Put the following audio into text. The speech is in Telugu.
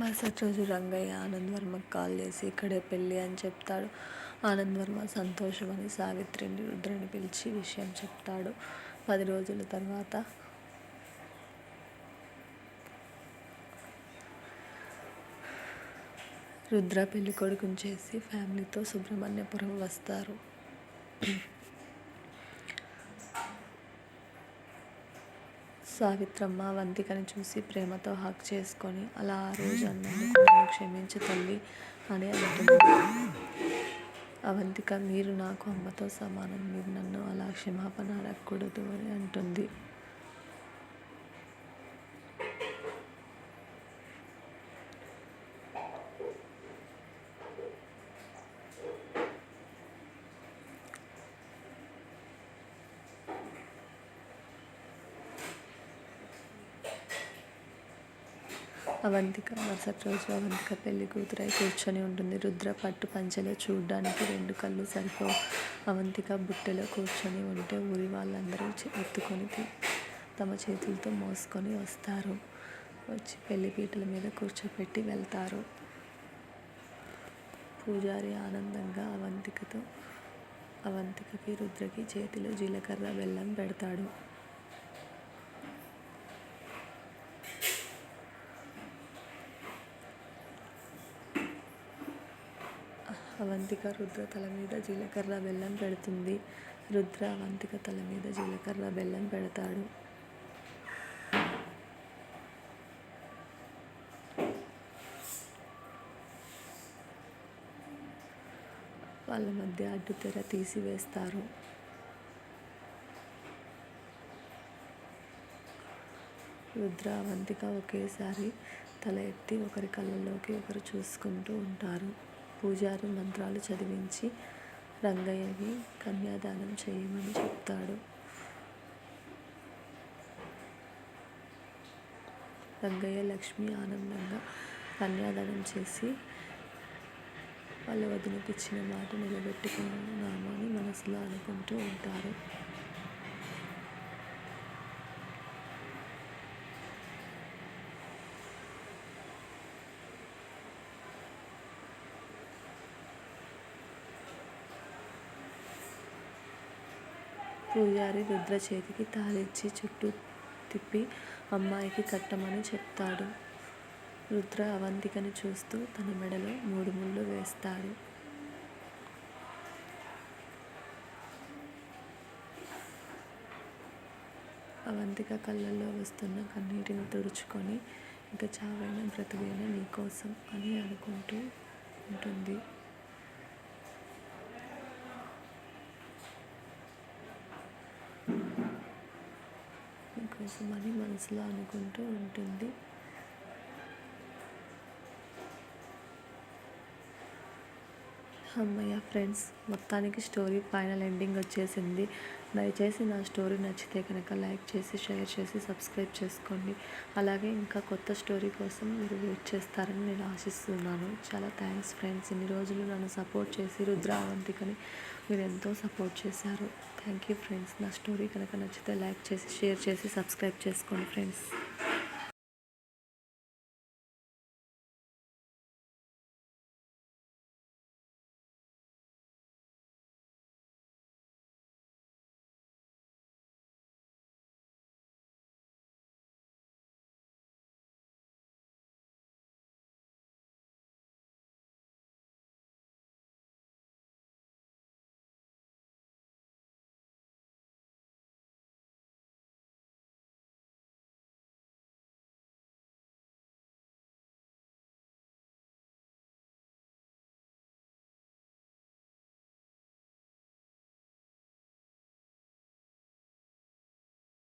మరుసటి రోజు రంగయ్య ఆనంద్ వర్మకు కాల్ చేసి ఇక్కడే పెళ్ళి అని చెప్తాడు. ఆనంద్ వర్మ సంతోషమని సావిత్రిని రుద్రని పిలిచి విషయం చెప్తాడు. పది రోజుల తర్వాత రుద్ర పెళ్ళికొడుకుని చేసి ఫ్యామిలీతో సుబ్రహ్మణ్యపురం వస్తారు. సావిత్రమ్మ వంతికని చూసి ప్రేమతో హక్ చేసుకొని అలా ఆ రోజు అన్నందుకు నన్ను క్షమించు తల్లి అని అంటుంది. అవంతిక మీరు నాకు అమ్మతో సమానం మీరు నన్ను అలా క్షమాపణ అడగకూడదు అని అంటుంది. అవంతిక మరుసటి రోజు అవంతిక పెళ్ళి కూతురై కూర్చొని ఉంటుంది. రుద్ర పట్టు పంచెలో చూడ్డానికి రెండు కళ్ళు సరిపో. అవంతిక బుట్టెలో కూర్చొని ఉంటే ఊరి వాళ్ళందరూ ఎత్తుకొని తమ చేతులతో మోసుకొని వస్తారు. వచ్చి పెళ్ళి పీటల మీద కూర్చోపెట్టి వెళ్తారు. పూజారి ఆనందంగా అవంతికతో అవంతికకి రుద్రకి చేతిలో జీలకర్ర బెల్లం పెడతాడు. అవంతిక రుద్ర తల మీద జీలకర్ర బెల్లం పెడుతుంది. రుద్ర అవంతిక తల మీద జీలకర్ర బెల్లం పెడతాడు. వాళ్ళ మధ్య అడ్డు తెర తీసివేస్తారు. రుద్ర అవంతిక ఒకేసారి తల ఎత్తి ఒకరి కళ్ళలోకి ఒకరు చూసుకుంటూ ఉంటారు. పూజారి మంత్రాలు చదివించి రంగయ్యకి కన్యాదానం చేయమని చెప్తాడు. రంగయ్య లక్ష్మి ఆనందంగా కన్యాదానం చేసి వాళ్ళ వదినకి ఇచ్చిన మాట నిలబెట్టుకున్నామని మనసులో అనుకుంటూ ఉంటారు. పూజారి రుద్ర చేతికి తాళిచ్చి చుట్టూ తిప్పి అమ్మాయికి కట్టమని చెప్తాడు. రుద్ర అవంతికని చూస్తూ తన మెడలో మూడు ముళ్ళు వేస్తాడు. అవంతిక కళ్ళల్లో వస్తున్న కన్నీటిని తుడుచుకొని ఇక చావైన బ్రతుకైన నీకోసం? అని అనుకుంటూ ఉంటుంది. కోసమని మనసులో అనుకుంటూ ఉంటుంది. అమ్మయ్య ఫ్రెండ్స్ మొత్తానికి స్టోరీ ఫైనల్ ఎండింగ్ వచ్చేసింది. దయచేసి నా స్టోరీ నచ్చితే కనుక లైక్ చేసి షేర్ చేసి సబ్స్క్రైబ్ చేసుకోండి. అలాగే ఇంకా కొత్త స్టోరీ కోసం మీరు వెయిట్ చేస్తారని నేను ఆశిస్తున్నాను. చాలా థ్యాంక్స్ ఫ్రెండ్స్. ఇన్ని రోజులు నన్ను సపోర్ట్ చేసి రుద్రావంతికని మీరు ఎంతో సపోర్ట్ చేశారు. Thank you friends. నా స్టోరీ కనుక నచ్చితే లైక్ చేసి షేర్ చేసి సబ్స్క్రైబ్ చేసుకోండి ఫ్రెండ్స్.